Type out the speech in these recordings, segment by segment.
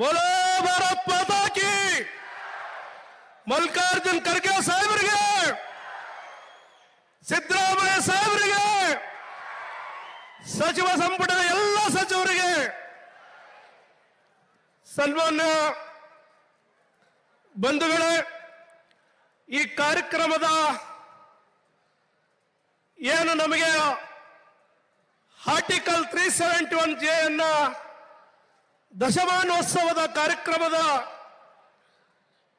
ಬೋಲೋ ಭಾರತ್ ಮಾತಾ ಕಿ ಮಲ್ಲಿಕಾರ್ಜುನ್ ಖರ್ಗೆ ಸಾಹೇಬರಿಗೆ. ಸಿದ್ದರಾಮಯ್ಯ ಸಾಹೇಬರಿಗೆ. ಸಚಿವ ಸಂಪುಟದ ಎಲ್ಲ ಸಚಿವರಿಗೆ. ಸನ್ಮಾನ್ಯ ಬಂಧುಗಳೇ, ಈ ಕಾರ್ಯಕ್ರಮದ ಏನು ನಮಗೆ article three seventy one J ಅನ್ನ ದಶಮಾನೋತ್ಸವದ ಕಾರ್ಯಕ್ರಮದ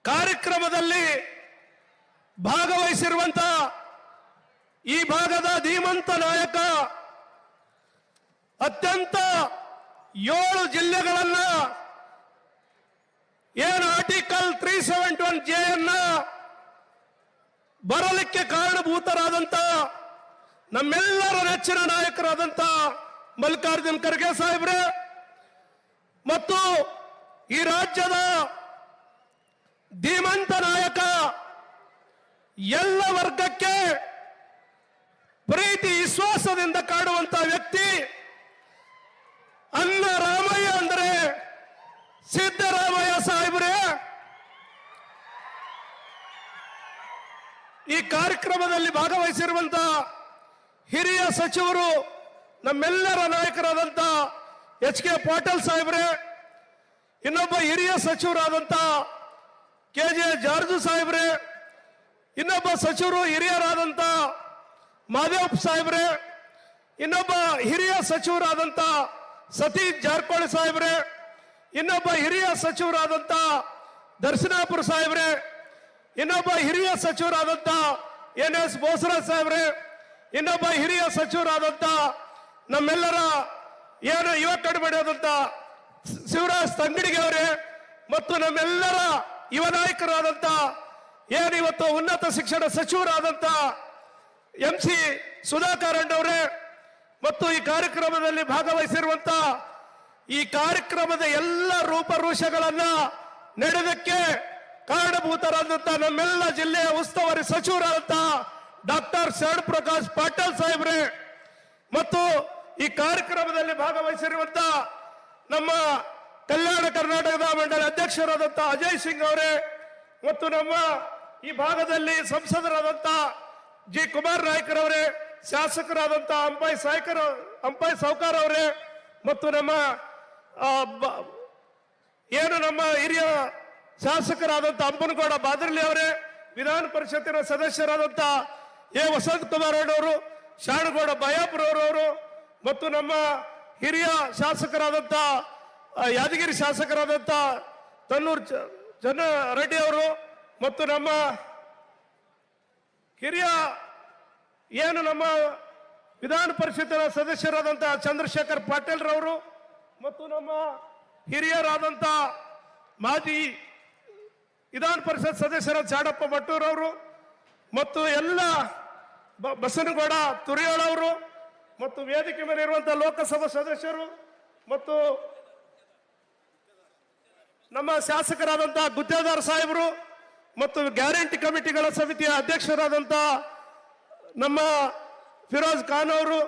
ಕಾರ್ಯಕ್ರಮದಲ್ಲಿ ಭಾಗವಹಿಸಿರುವಂತ ಈ ಭಾಗದ ಧೀಮಂತ ನಾಯಕ ಅತ್ಯಂತ ಏಳು ಜಿಲ್ಲೆಗಳನ್ನ ಏನು article three seventy one J ಅನ್ನ ಬರಲಿಕ್ಕೆ ಕಾರಣಭೂತರಾದಂತ ನಮ್ಮೆಲ್ಲರ ನೆಚ್ಚಿನ ನಾಯಕರಾದಂತ ಮಲ್ಲಿಕಾರ್ಜುನ್ ಖರ್ಗೆ ಸಾಹೇಬ್ರೆ ಮತ್ತು ಈ ರಾಜ್ಯದ ಧೀಮಂತ ನಾಯಕ ಎಲ್ಲ ವರ್ಗಕ್ಕೆ ಪ್ರೀತಿ, ವಿಶ್ವಾಸದಿಂದ ಕಾಡುವಂತ ವ್ಯಕ್ತಿ ಅನ್ನ ರಾಮಯ್ಯ ಅಂದರೆ ಸಿದ್ದರಾಮಯ್ಯ ಸಾಹೇಬ್ರೆ. ಈ ಕಾರ್ಯಕ್ರಮದಲ್ಲಿ ಭಾಗವಹಿಸಿರುವಂತ ಹಿರಿಯ ಸಚಿವರು ನಮ್ಮೆಲ್ಲರ ನಾಯಕರಾದಂತ ಎಚ್ ಕೆ ಪಾಟೀಲ್ ಸಾಹೇಬ್ರೆ, ಇನ್ನೊಬ್ಬ ಹಿರಿಯ ಸಚಿವರಾದಂತ ಕೆ ಜೆ ಜಾರ್ಜು ಸಾಹೇಬ್ರೆ, ಇನ್ನೊಬ್ಬ ಸಚಿವರು ಹಿರಿಯರಾದಂತ ಮಾದೇವ್ ಸಾಹೇಬ್ರೆ, ಇನ್ನೊಬ್ಬ ಹಿರಿಯ ಸಚಿವರಾದಂತ ಸತೀಶ್ ಜಾರಕಿಹೊಳಿ ಸಾಹೇಬ್ರೆ, ಇನ್ನೊಬ್ಬ ಹಿರಿಯ ಸಚಿವರಾದಂತ ದರ್ಶನಾಪುರ ಸಾಹೇಬ್ರೆ, ಇನ್ನೊಬ್ಬ ಹಿರಿಯ ಸಚಿವರಾದಂತ ಎನ್ ಎಸ್ ಬೋಸರಾಜ್ ಸಾಹೇಬ್ರೆ, ಇನ್ನೊಬ್ಬ ಹಿರಿಯ ಸಚಿವರಾದಂತ ನಮ್ಮೆಲ್ಲರ ಏನು ಯುವ ಕಡಿಮೆಯಾದಂತ ಶಿವರಾಜ್ ತಂಗಡಿಗೆ ಅವರೇ ಮತ್ತು ನಮ್ಮೆಲ್ಲರ ಯುವ ನಾಯಕರಾದಂತ ಏನು ಇವತ್ತು ಉನ್ನತ ಶಿಕ್ಷಣ ಸಚಿವರಾದಂತ ಎಂ ಸಿ ಸುಧಾಕರ್ ಅವರೇ ಮತ್ತು ಈ ಕಾರ್ಯಕ್ರಮದಲ್ಲಿ ಭಾಗವಹಿಸಿರುವಂತ ಈ ಕಾರ್ಯಕ್ರಮದ ಎಲ್ಲ ರೂಪರೂಷಗಳನ್ನ ನಡೆದಕ್ಕೆ ಕಾರಣಭೂತರಾದಂತ ನಮ್ಮೆಲ್ಲ ಜಿಲ್ಲೆಯ ಉಸ್ತುವಾರಿ ಸಚಿವರಾದಂತ ಡಾಕ್ಟರ್ ಶರಣ್ ಪ್ರಕಾಶ್ ಪಾಟೀಲ್ ಸಾಹೇಬ್ರೆ ಮತ್ತು ಈ ಕಾರ್ಯಕ್ರಮದಲ್ಲಿ ಭಾಗವಹಿಸಿರುವಂತ ನಮ್ಮ ಕಲ್ಯಾಣ ಕರ್ನಾಟಕದ ಮಂಡಳಿ ಅಧ್ಯಕ್ಷರಾದಂತ ಅಜಯ್ ಸಿಂಗ್ ಅವರೇ ಮತ್ತು ನಮ್ಮ ಈ ಭಾಗದಲ್ಲಿ ಸಂಸದರಾದಂತ ಜಿ ಕುಮಾರ್ ನಾಯ್ಕರವರೇ ಶಾಸಕರಾದಂತ ಅಂಬಾಯಿ ಸಾಯ್ಕರ್ ಅಂಬಾಯಿ ಸಾವ್ಕಾರ್ ಅವರೇ ಮತ್ತು ನಮ್ಮ ಏನು ನಮ್ಮ ಹಿರಿಯ ಶಾಸಕರಾದಂತ ಅಂಬನಗೌಡ ಬಾದರ್ಲಿ ಅವರೇ, ವಿಧಾನ ಪರಿಷತ್ತಿನ ಸದಸ್ಯರಾದಂತ ಎ ವಸಂತ್ ಕುಮಾರ್ ಅವರು ಶಾಣಗೌಡ ಬಯಾಪುರವರು ಮತ್ತು ನಮ್ಮ ಹಿರಿಯ ಶಾಸಕರಾದಂತ ಯಾದಗಿರಿ ಶಾಸಕರಾದಂತ ತನ್ನೂರು ಜನ ರೆಡ್ಡಿ ಅವರು ಮತ್ತು ನಮ್ಮ ಹಿರಿಯ ಏನು ನಮ್ಮ ವಿಧಾನ ಪರಿಷತ್ತಿನ ಸದಸ್ಯರಾದಂಥ ಚಂದ್ರಶೇಖರ್ ಪಾಟೀಲ್ ರವರು ಮತ್ತು ನಮ್ಮ ಹಿರಿಯರಾದಂತ ಮಾಜಿ ವಿಧಾನ ಪರಿಷತ್ ಸದಸ್ಯರ ಚಾಡಪ್ಪ ಭಟ್ಟೂರವರು ಮತ್ತು ಎಲ್ಲ ಬಸನಗೌಡ ತುರಿಯಾಳವರು ಮತ್ತು ವೇದಿಕೆ ಮೇಲೆ ಇರುವಂತಹ ಲೋಕಸಭಾ ಸದಸ್ಯರು ಮತ್ತು ನಮ್ಮ ಶಾಸಕರಾದಂತಹ ಗುತ್ತೇದಾರ್ ಸಾಹೇಬರು ಮತ್ತು ಗ್ಯಾರಂಟಿ ಕಮಿಟಿಗಳ ಸಮಿತಿಯ ಅಧ್ಯಕ್ಷರಾದಂತಹ ನಮ್ಮ ಫಿರೋಜ್ ಖಾನ್ ಅವರು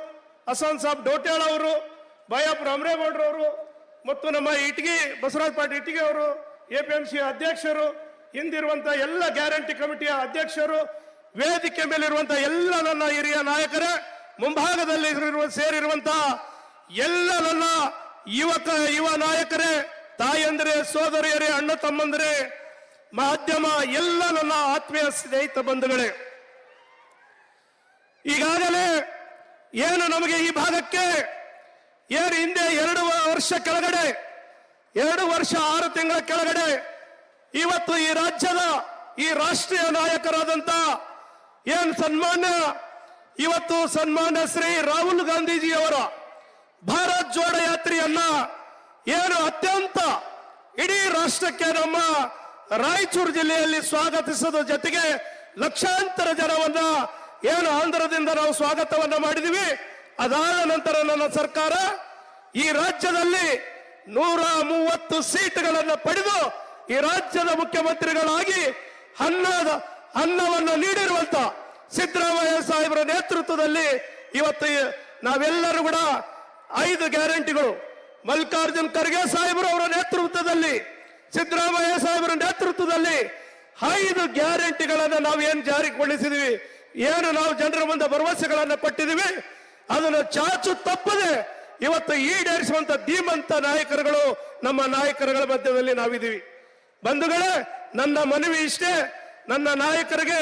ಅಸಾನ್ ಸಾಬ್ ಡೋಟ್ಯಾಳ್ ಅವರು ಬಯಾಪುರ ಅಮರೇಗೌಡ್ರವರು ಮತ್ತು ನಮ್ಮ ಇಟ್ಗಿ, ಬಸವರಾಜ್ ಪಾಟೀಲ್ ಇಟ್ಗಿ ಅವರು ಎ ಪಿ ಎಂ ಸಿ ಅಧ್ಯಕ್ಷರು ಹಿಂದಿರುವಂತಹ ಎಲ್ಲ ಗ್ಯಾರಂಟಿ ಕಮಿಟಿಯ ಅಧ್ಯಕ್ಷರು, ವೇದಿಕೆ ಮೇಲಿರುವಂತಹ ಎಲ್ಲ ನನ್ನ ಹಿರಿಯ ನಾಯಕರೇ ಮುಂಭಾಗದಲ್ಲಿ ಸೇರಿರುವಂತಹ ಸೇರಿರುವಂತ ಎಲ್ಲ ನನ್ನ ಯುವಕ, ಯುವ ನಾಯಕರೇ, ತಾಯಂದಿರೇ, ಸೋದರಿಯರೇ, ಅಣ್ಣ ತಮ್ಮಂದಿರೇ, ಮಾಧ್ಯಮ ಎಲ್ಲ ನನ್ನ ಆತ್ಮೀಯ ಸ್ನೇಹಿತ ಬಂಧುಗಳೇ, ಈಗಾಗಲೇ ಏನು ನಮಗೆ ಈ ಭಾಗಕ್ಕೆ ಏನು ಹಿಂದೆ ಎರಡು ವರ್ಷ ಕೆಳಗಡೆ, ಎರಡು ವರ್ಷ ಆರು ತಿಂಗಳ ಕೆಳಗಡೆ ಇವತ್ತು ಈ ರಾಜ್ಯದ ಈ ರಾಷ್ಟ್ರೀಯ ನಾಯಕರಾದಂತ ಏನ್ ಸನ್ಮಾನ್ಯ ಇವತ್ತು ಸನ್ಮಾನ್ಯ ಶ್ರೀ ರಾಹುಲ್ ಗಾಂಧೀಜಿಯವರ ಭಾರತ್ ಜೋಡ ಯಾತ್ರೆಯನ್ನ ಏನು ಅತ್ಯಂತ ಇಡೀ ರಾಷ್ಟ್ರಕ್ಕೆ ನಮ್ಮ ರಾಯಚೂರು ಜಿಲ್ಲೆಯಲ್ಲಿ ಸ್ವಾಗತಿಸೋದ್ರ ಜೊತೆಗೆ ಲಕ್ಷಾಂತರ ಜನವನ್ನ ಏನು ಆಂಧ್ರದಿಂದ ನಾವು ಸ್ವಾಗತವನ್ನ ಮಾಡಿದೀವಿ. ಅದಾದ ನಂತರ ನನ್ನ ಸರ್ಕಾರ ಈ ರಾಜ್ಯದಲ್ಲಿ ನೂರ ಮೂವತ್ತು ಸೀಟ್ಗಳನ್ನು ಪಡೆದು ಈ ರಾಜ್ಯದ ಮುಖ್ಯಮಂತ್ರಿಗಳಾಗಿ ಅನ್ನದ ಅನ್ನವನ್ನು ನೀಡಿರುವಂತ ಸಿದ್ದರಾಮಯ್ಯ ಸಾಹೇಬರ ನೇತೃತ್ವದಲ್ಲಿ ಇವತ್ತು ನಾವೆಲ್ಲರೂ ಕೂಡ ಐದು ಗ್ಯಾರಂಟಿಗಳು. ಮಲ್ಲಿಕಾರ್ಜುನ್ ಖರ್ಗೆ ಸಾಹೇಬರು ಅವರ ನೇತೃತ್ವದಲ್ಲಿ, ಸಿದ್ದರಾಮಯ್ಯ ಸಾಹೇಬರ ನೇತೃತ್ವದಲ್ಲಿ ಐದು ಗ್ಯಾರಂಟಿಗಳನ್ನು ನಾವು ಏನ್ ಜಾರಿಗೊಳಿಸಿದೀವಿ, ಏನು ನಾವು ಜನರ ಮುಂದೆ ಭರವಸೆಗಳನ್ನು ಕೊಟ್ಟಿದೀವಿ, ಅದನ್ನು ಚಾಚು ತಪ್ಪದೆ ಇವತ್ತು ಈಡೇರಿಸುವಂತ ಧೀಮಂತ ನಾಯಕರುಗಳು ನಮ್ಮ ನಾಯಕರುಗಳ ಮಧ್ಯದಲ್ಲಿ ನಾವಿದ್ದೀವಿ. ಬಂಧುಗಳೇ, ನನ್ನ ಮನವಿ ಇಷ್ಟೇ, ನನ್ನ ನಾಯಕರಿಗೆ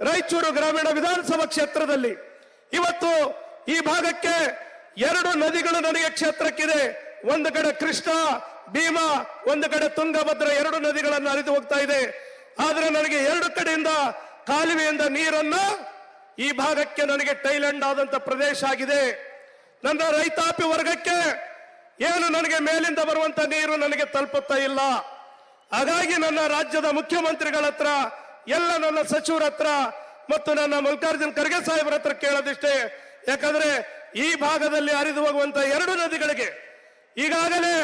ರಾಯಚೂರು ಗ್ರಾಮೀಣ ವಿಧಾನಸಭಾ ಕ್ಷೇತ್ರದಲ್ಲಿ ಇವತ್ತು ಈ ಭಾಗಕ್ಕೆ ಎರಡು ನದಿಗಳು ನನಗೆ ಕ್ಷೇತ್ರಕ್ಕಿದೆ. ಒಂದು ಕಡೆ ಕೃಷ್ಣ, ಭೀಮಾ, ಒಂದು ಕಡೆ ತುಂಗಭದ್ರ ಎರಡು ನದಿಗಳನ್ನು ಹರಿದು ಹೋಗ್ತಾ ಇದೆ. ಆದ್ರೆ ನನಗೆ ಎರಡು ಕಡೆಯಿಂದ ಕಾಲುವೆಯಿಂದ ನೀರನ್ನ ಈ ಭಾಗಕ್ಕೆ ನನಗೆ ಟೈಲೆಂಡ್ ಆದಂತ ಪ್ರದೇಶ ಆಗಿದೆ. ನನ್ನ ರೈತಾಪಿ ವರ್ಗಕ್ಕೆ ಏನು ನನಗೆ ಮೇಲಿಂದ ಬರುವಂತ ನೀರು ನನಗೆ ತಲುಪುತ್ತಾ ಇಲ್ಲ. ಹಾಗಾಗಿ ನನ್ನ ರಾಜ್ಯದ ಮುಖ್ಯಮಂತ್ರಿಗಳ ಹತ್ರ ಎಲ್ಲ ನನ್ನ ಸಚಿವರ ಹತ್ರ ಮತ್ತು ನನ್ನ ಮಲ್ಲಿಕಾರ್ಜುನ್ ಖರ್ಗೆ ಸಾಹೇಬರ ಹತ್ರ ಕೇಳೋದಿಷ್ಟೇ. ಯಾಕಂದ್ರೆ ಈ ಭಾಗದಲ್ಲಿ ಹರಿದು ಹೋಗುವಂತ ಎರಡು ನದಿಗಳಿಗೆ ಈಗಾಗಲೇ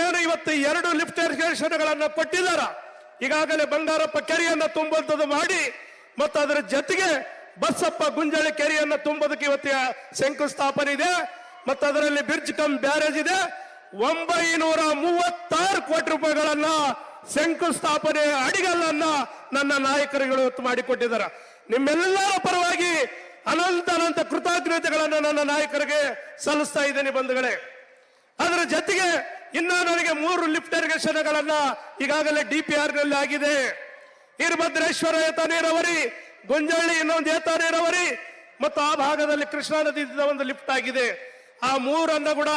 ಏನು ಇವತ್ತು ಎರಡು ಲಿಫ್ಟ್ ಇರಿಗೇಷನ್ಗಳನ್ನ ಕೊಟ್ಟಿದ್ದಾರ. ಈಗಾಗಲೇ ಬಂಗಾರಪ್ಪ ಕೆರೆಯನ್ನ ತುಂಬುವಂಥದ್ದು ಮಾಡಿ ಮತ್ತು ಅದರ ಜೊತೆಗೆ ಬಸಪ್ಪ ಗುಂಜಳಿ ಕೆರೆಯನ್ನ ತುಂಬೋದಕ್ಕೆ ಇವತ್ತಿನ ಶಂಕುಸ್ಥಾಪನೆ ಇದೆ. ಮತ್ತು ಅದರಲ್ಲಿ ಬ್ರಿಡ್ಜ್ ಕಮ್ ಬ್ಯಾರೇಜ್ ಇದೆ. ಒಂಬೈನೂರ ಮೂವತ್ತಾರು ಕೋಟಿ ರೂಪಾಯಿಗಳನ್ನ ಶಂಕುಸ್ಥಾಪನೆ ಅಡಿಗಲ್ಲನ್ನ ನನ್ನ ನಾಯಕರುಗಳು ಮಾಡಿಕೊಟ್ಟಿದ್ದಾರೆ. ನಿಮ್ಮೆಲ್ಲರ ಪರವಾಗಿ ಅನಂತ ಅನಂತ ಕೃತಜ್ಞತೆಗಳನ್ನು ನನ್ನ ನಾಯಕರಿಗೆ ಸಲ್ಲಿಸ್ತಾ ಇದ್ದೇನೆ ಬಂಧುಗಳೇ. ಅದರ ಜೊತೆಗೆ ಇನ್ನ ನನಗೆ ಮೂರು ಲಿಫ್ಟ್ ಇರಿಗೇಷನ್ಗಳನ್ನ ಈಗಾಗಲೇ ಆರ್ನಲ್ಲಿ ಆಗಿದೆ. ವೀರಭದ್ರೇಶ್ವರ ಏತ ನೀರಾವರಿ, ಗುಂಜಳ್ಳಿ ಇನ್ನೊಂದು ಏತ ನೀರಾವರಿ, ಮತ್ತು ಆ ಭಾಗದಲ್ಲಿ ಕೃಷ್ಣಾ ನದಿ ಒಂದು ಲಿಫ್ಟ್ ಆಗಿದೆ. ಆ ಮೂರನ್ನ ಕೂಡ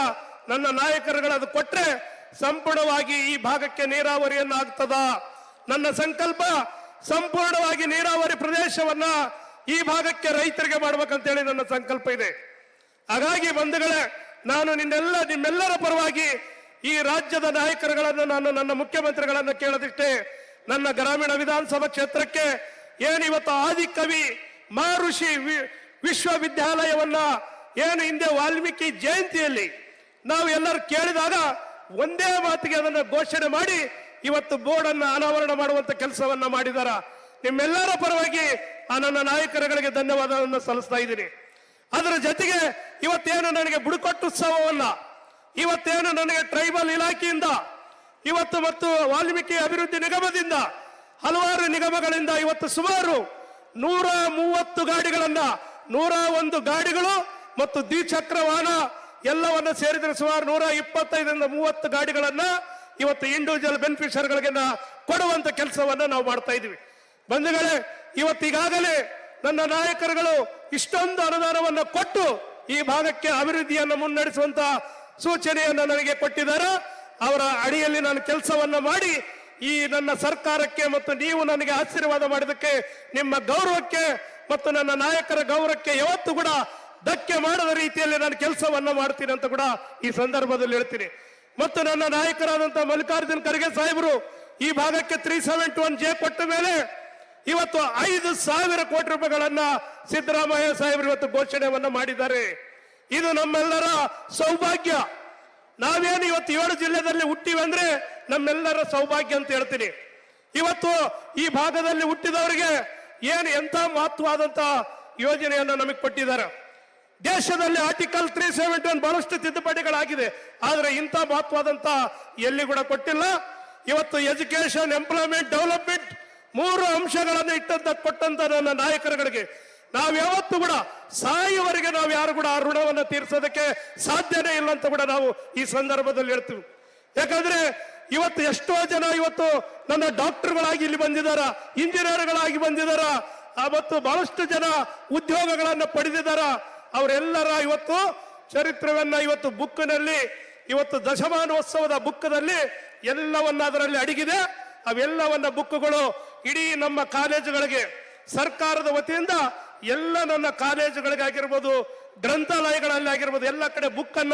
ನನ್ನ ನಾಯಕರುಗಳು ಅದು ಕೊಟ್ರೆ ಸಂಪೂರ್ಣವಾಗಿ ಈ ಭಾಗಕ್ಕೆ ನೀರಾವರಿಯನ್ನು ಆಗ್ತದ? ನನ್ನ ಸಂಕಲ್ಪ ಸಂಪೂರ್ಣವಾಗಿ ನೀರಾವರಿ ಪ್ರದೇಶವನ್ನ ಈ ಭಾಗಕ್ಕೆ ರೈತರಿಗೆ ಮಾಡ್ಬೇಕಂತೇಳಿ ನನ್ನ ಸಂಕಲ್ಪ ಇದೆ. ಹಾಗಾಗಿ ಬಂಧುಗಳೇ, ನಾನು ನಿನ್ನೆಲ್ಲ ನಿಮ್ಮೆಲ್ಲರ ಪರವಾಗಿ ಈ ರಾಜ್ಯದ ನಾಯಕರುಗಳನ್ನು ನಾನು ನನ್ನ ಮುಖ್ಯಮಂತ್ರಿಗಳನ್ನ ಕೇಳದಿಷ್ಟೇ, ನನ್ನ ಗ್ರಾಮೀಣ ವಿಧಾನಸಭಾ ಕ್ಷೇತ್ರಕ್ಕೆ ಏನು ಇವತ್ತು ಆದಿಕವಿ ಮಹರ್ಷಿ ವಿಶ್ವವಿದ್ಯಾಲಯವನ್ನ, ಏನು ಹಿಂದೆ ವಾಲ್ಮೀಕಿ ಜಯಂತಿಯಲ್ಲಿ ನಾವು ಎಲ್ಲರೂ ಕೇಳಿದಾಗ ಒಂದೇ ಮಾತಿಗೆ ಅದನ್ನು ಘೋಷಣೆ ಮಾಡಿ ಇವತ್ತು ಬೋರ್ಡ್ ಅನ್ನು ಅನಾವರಣ ಮಾಡುವಂತ ಕೆಲಸವನ್ನ ಮಾಡಿದಾರ. ನಿಮ್ಮೆಲ್ಲರ ಪರವಾಗಿ ಆ ನನ್ನ ನಾಯಕರುಗಳಿಗೆ ಧನ್ಯವಾದವನ್ನು ಸಲ್ಲಿಸ್ತಾ ಇದ್ದೀನಿ. ಅದರ ಜೊತೆಗೆ ಇವತ್ತೇನು ನನಗೆ ಬುಡಕಟ್ಟು ಉತ್ಸವವನ್ನ, ಇವತ್ತೇನು ನನಗೆ ಟ್ರೈಬಲ್ ಇಲಾಖೆಯಿಂದ, ಇವತ್ತು ಮತ್ತು ವಾಲ್ಮೀಕಿ ಅಭಿವೃದ್ಧಿ ನಿಗಮದಿಂದ ಹಲವಾರು ನಿಗಮಗಳಿಂದ ಇವತ್ತು ಸುಮಾರು ನೂರ ಮೂವತ್ತು ಗಾಡಿಗಳನ್ನ, ನೂರ ಒಂದು ಗಾಡಿಗಳು ಮತ್ತು ದ್ವಿಚಕ್ರ ವಾಹನ ಎಲ್ಲವನ್ನ ಸೇರಿದರೆ ಸುಮಾರು ನೂರ ಇಪ್ಪತ್ತೈದರಿಂದ ಮೂವತ್ತು ಗಾಡಿಗಳನ್ನ ಇವತ್ತು ಇಂಡಿವಿಜುವಲ್ ಬೆನಿಫಿಷರ್ಗಳಿಗೆ ಕೊಡುವಂತ ಕೆಲಸವನ್ನ ನಾವು ಮಾಡ್ತಾ ಇದೀವಿ ಬಂಧುಗಳೇ ಇವತ್ತೀಗಾಗಲೇ ನನ್ನ ನಾಯಕರುಗಳು ಇಷ್ಟೊಂದು ಅನುದಾನವನ್ನ ಕೊಟ್ಟು ಈ ಭಾಗಕ್ಕೆ ಅಭಿವೃದ್ಧಿಯನ್ನು ಮುನ್ನಡೆಸುವಂತ ಸೂಚನೆಯನ್ನ ನನಗೆ ಕೊಟ್ಟಿದ್ದಾರೆ. ಅವರ ಅಡಿಯಲ್ಲಿ ನಾನು ಕೆಲಸವನ್ನ ಮಾಡಿ ಈ ನನ್ನ ಸರ್ಕಾರಕ್ಕೆ ಮತ್ತು ನೀವು ನನಗೆ ಆಶೀರ್ವಾದ ಮಾಡಿದಕ್ಕೆ ನಿಮ್ಮ ಗೌರವಕ್ಕೆ ಮತ್ತು ನನ್ನ ನಾಯಕರ ಗೌರವಕ್ಕೆ ಯಾವತ್ತೂ ಕೂಡ ಧಕ್ಕೆ ಮಾಡದ ರೀತಿಯಲ್ಲಿ ನಾನು ಕೆಲಸವನ್ನ ಮಾಡ್ತೀನಿ ಅಂತ ಕೂಡ ಈ ಸಂದರ್ಭದಲ್ಲಿ ಹೇಳ್ತೀನಿ. ಮತ್ತು ನನ್ನ ನಾಯಕರಾದಂತಹ ಮಲ್ಲಿಕಾರ್ಜುನ್ ಖರ್ಗೆ ಸಾಹೇಬರು ಈ ಭಾಗಕ್ಕೆ ತ್ರೀ ಸೆವೆಂಟಿ ಒನ್ ಜೆ ಕೊಟ್ಟ ಮೇಲೆ ಇವತ್ತು ಐದು ಸಾವಿರ ಕೋಟಿ ರೂಪಾಯಿಗಳನ್ನ ಸಿದ್ದರಾಮಯ್ಯ ಸಾಹೇಬರು ಇವತ್ತು ಘೋಷಣೆಯನ್ನ ಮಾಡಿದ್ದಾರೆ. ಇದು ನಮ್ಮೆಲ್ಲರ ಸೌಭಾಗ್ಯ. ನಾವೇನು ಇವತ್ತು ಏಳು ಜಿಲ್ಲೆದಲ್ಲಿ ಹುಟ್ಟಿವೆ ಅಂದ್ರೆ ನಮ್ಮೆಲ್ಲರ ಸೌಭಾಗ್ಯ ಅಂತ ಹೇಳ್ತೀನಿ. ಇವತ್ತು ಈ ಭಾಗದಲ್ಲಿ ಹುಟ್ಟಿದವರಿಗೆ ಏನು ಎಂತ ಮಹತ್ವವಾದಂತಹ ಯೋಜನೆಯನ್ನು ನಮಗೆ ಕೊಟ್ಟಿದ್ದಾರೆ. ದೇಶದಲ್ಲಿ ಆರ್ಟಿಕಲ್ ತ್ರೀ ಸೆವೆಂಟಿ ಒನ್ ಬಹಳಷ್ಟು ತಿದ್ದುಪಡಿಗಳಾಗಿದೆ. ಆದರೆ ಇಂಥ ಮಹತ್ವದಂತ ಎಲ್ಲಿ ಕೂಡ ಕೊಟ್ಟಿಲ್ಲ. ಇವತ್ತು ಎಜುಕೇಶನ್ ಎಂಪ್ಲಾಯ್ಮೆಂಟ್ ಡೆವಲಪ್ಮೆಂಟ್ ಮೂರು ಅಂಶಗಳನ್ನು ಇಟ್ಟಂತ ಕೊಟ್ಟಂತ ನನ್ನ ನಾಯಕರುಗಳಿಗೆ ನಾವು ಯಾವತ್ತೂ ಕೂಡ ಸಾಯುವವರೆಗೆ ನಾವು ಯಾರು ಕೂಡ ಆ ಋಣವನ್ನು ತೀರಿಸೋದಕ್ಕೆ ಸಾಧ್ಯನೇ ಇಲ್ಲ ಅಂತ ಕೂಡ ನಾವು ಈ ಸಂದರ್ಭದಲ್ಲಿ ಹೇಳ್ತೀವಿ. ಯಾಕಂದ್ರೆ ಇವತ್ತು ಎಷ್ಟೋ ಜನ ಇವತ್ತು ನನ್ನ ಡಾಕ್ಟರ್ಗಳಾಗಿ ಇಲ್ಲಿ ಬಂದಿದಾರ, ಇಂಜಿನಿಯರ್ಗಳಾಗಿ ಬಂದಿದಾರ, ಆ ಮತ್ತು ಬಹಳಷ್ಟು ಜನ ಉದ್ಯೋಗಗಳನ್ನು ಪಡೆದಿದ್ದಾರ ಅವರೆಲ್ಲರ ಇವತ್ತು ಚರಿತ್ರವನ್ನ ಇವತ್ತು ಬುಕ್ನಲ್ಲಿ, ಇವತ್ತು ದಶಮಾನೋತ್ಸವದ ಬುಕ್ಕದಲ್ಲಿ ಎಲ್ಲವನ್ನ ಅದರಲ್ಲಿ ಅಡಗಿದೆ. ಅವೆಲ್ಲವನ್ನ ಬುಕ್ಗಳು ಇಡೀ ನಮ್ಮ ಕಾಲೇಜುಗಳಿಗೆ, ಸರ್ಕಾರದ ವತಿಯಿಂದ ಎಲ್ಲ ನನ್ನ ಕಾಲೇಜುಗಳಿಗೆ ಆಗಿರ್ಬೋದು, ಗ್ರಂಥಾಲಯಗಳಲ್ಲಿ ಆಗಿರ್ಬೋದು, ಎಲ್ಲ ಕಡೆ ಬುಕ್ ಅನ್ನ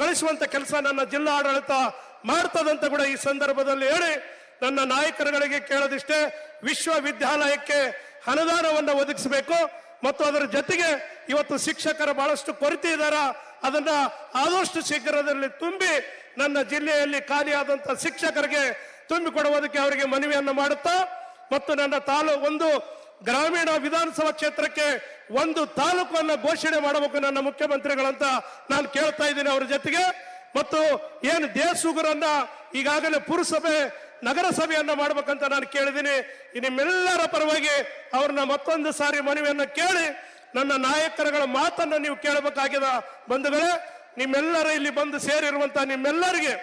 ಕಳಿಸುವಂತ ಕೆಲಸ ನನ್ನ ಜಿಲ್ಲಾ ಆಡಳಿತ ಮಾಡ್ತದಂತ ಕೂಡ ಈ ಸಂದರ್ಭದಲ್ಲಿ ಹೇಳಿ, ನನ್ನ ನಾಯಕರುಗಳಿಗೆ ಕೇಳದಿಷ್ಟೇ, ವಿಶ್ವವಿದ್ಯಾಲಯಕ್ಕೆ ಅನುದಾನವನ್ನು ಒದಗಿಸಬೇಕು. ಮತ್ತು ಅದರ ಜೊತೆಗೆ ಇವತ್ತು ಶಿಕ್ಷಕರ ಬಹಳಷ್ಟು ಕೊರತೆ ಇದ್ದಾರ ಅದನ್ನ ಆದಷ್ಟು ಶೀಘ್ರದಲ್ಲಿ ತುಂಬಿ ನನ್ನ ಜಿಲ್ಲೆಯಲ್ಲಿ ಖಾಲಿಯಾದಂತ ಶಿಕ್ಷಕರಿಗೆ ತುಂಬಿಕೊಡುವುದಕ್ಕೆ ಅವರಿಗೆ ಮನವಿಯನ್ನು ಮಾಡುತ್ತಾ, ಮತ್ತು ನನ್ನ ತಾಲೂಕು ಒಂದು ಗ್ರಾಮೀಣ ವಿಧಾನಸಭಾ ಕ್ಷೇತ್ರಕ್ಕೆ ಒಂದು ತಾಲೂಕನ್ನು ಘೋಷಣೆ ಮಾಡಬೇಕು ನನ್ನ ಮುಖ್ಯಮಂತ್ರಿಗಳಂತ ನಾನು ಕೇಳ್ತಾ ಇದ್ದೀನಿ ಅವರ ಜೊತೆಗೆ. ಮತ್ತು ಏನು ದೇಸುಗುರನ್ನ ಈಗಾಗಲೇ ಪುರಸಭೆ ನಗರಸಭೆಯನ್ನ ಮಾಡ್ಬೇಕಂತ ನಾನು ಕೇಳಿದ್ದೀನಿ. ನಿಮ್ಮೆಲ್ಲರ ಪರವಾಗಿ ಅವ್ರನ್ನ ಮತ್ತೊಂದು ಸಾರಿ ಮನವಿಯನ್ನು ಕೇಳಿ, ನನ್ನ ನಾಯಕರುಗಳ ಮಾತನ್ನು ನೀವು ಕೇಳಬೇಕಾಗಿದ. ಬಂಧುಗಳೇ, ನಿಮ್ಮೆಲ್ಲರ ಇಲ್ಲಿ ಬಂದು ಸೇರಿರುವಂತಹ ನಿಮ್ಮೆಲ್ಲರಿಗೆ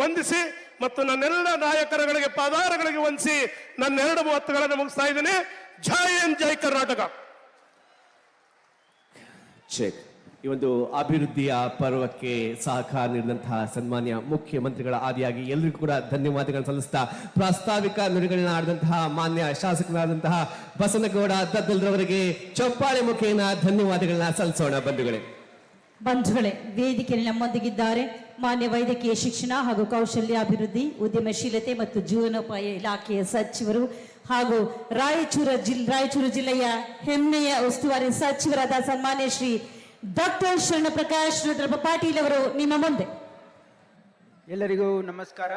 ವಂದಿಸಿ ಮತ್ತು ನನ್ನೆಲ್ಲ ನಾಯಕರುಗಳಿಗೆ ಪಾದಾರಗಳಿಗೆ ವಂದಿಸಿ ನನ್ನ ಎರಡು ಮಾತುಗಳನ್ನು ಮುಗಿಸ್ತಾ ಇದ್ದೀನಿ. ಜೈ ಎನ್ ಜೈ ಕರ್ನಾಟಕ. ಈ ಒಂದು ಅಭಿವೃದ್ಧಿಯ ಪರ್ವಕ್ಕೆ ಸಹಕಾರ ನೀಡಿದಂತಹ ಸನ್ಮಾನ್ಯ ಮುಖ್ಯಮಂತ್ರಿಗಳ ಆದಿಯಾಗಿ ಎಲ್ಲರಿಗೂ ಕೂಡ ಧನ್ಯವಾದಗಳನ್ನು ಸಲ್ಲಿಸ್ತಾ ಪ್ರಾಸ್ತಾವಿಕ ನುಡಿಗಳನ್ನ ಆಡಿದಂತಹ ಮಾನ್ಯ ಶಾಸಕರಾದಂತಹ ಬಸನಗೌಡ ದದ್ದಲ್ರವರಿಗೆ ಚಪ್ಪಾಳೆ ಮುಖೇನ ಧನ್ಯವಾದಗಳನ್ನ ಸಲ್ಲಿಸೋಣ ಬಂಧುಗಳೇ. ಬಂಧುಗಳೇ, ವೇದಿಕೆಯಲ್ಲಿ ನಮ್ಮೊಂದಿಗಿದ್ದಾರೆ ಮಾನ್ಯ ವೈದ್ಯಕೀಯ ಶಿಕ್ಷಣ ಹಾಗೂ ಕೌಶಲ್ಯಾಭಿವೃದ್ಧಿ ಉದ್ಯಮಶೀಲತೆ ಮತ್ತು ಜೀವನೋಪಾಯ ಇಲಾಖೆಯ ಸಚಿವರು ಹಾಗೂ ರಾಯಚೂರು ಜಿಲ್, ರಾಯಚೂರು ಜಿಲ್ಲೆಯ ಹೆಮ್ಮೆಯ ಉಸ್ತುವಾರಿ ಸಚಿವರಾದ ಸನ್ಮಾನ್ಯ ಶ್ರೀ ಡಾಕ್ಟರ್ ಶರಣ ಪ್ರಕಾಶ್ ರುದ್ರಪ್ಪ ಪಾಟೀಲ್ ಅವರು ನಿಮ್ಮ ಮುಂದೆ. ಎಲ್ಲರಿಗೂ ನಮಸ್ಕಾರ.